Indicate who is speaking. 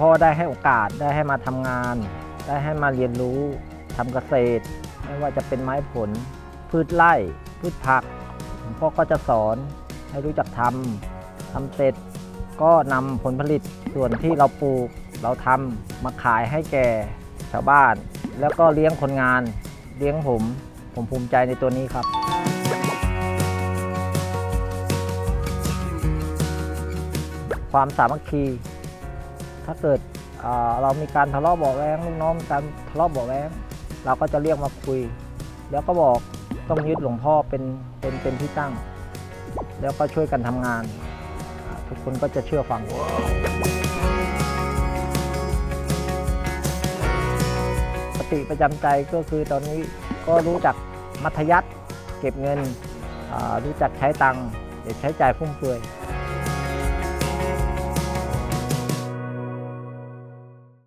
Speaker 1: พ่อได้ให้โอกาสได้ให้มาทำงาน ได้ให้มาเรียนรู้ทำเกษตร ไม่ว่าจะเป็นไม้ผล พืชไร่ พืชผักหลวงพ่อก็จะสอนให้รู้จักทำทำเสร็จก็นำผลผลิตส่วนที่เราปลูกเราทำมาขายให้แก่ชาวบ้าน แล้วก็เลี้ยงคนงานเลี้ยงผม ผมภูมิใจในตัวนี้ครับความสามัคคี ถ้าเกิดเรามีการทะเลาะเบาะแว้งลูกน้องมีการทะเลาะเบาะแว้งเราก็จะเรียกมาคุย แล้วก็บอกต้องยึดหลวงพ่อเป็นเป็นเป็นที่ตั้ง แล้วก็ช่วยกันทำงาน ทุกคนก็จะเชื่อฟังสติประจำใจก็คือตอนนี้ก็รู้จักมัธยัติเก็บเงินรู้จักใช้ตังค์อย่าใช้จ่ายฟุ่มเฟือย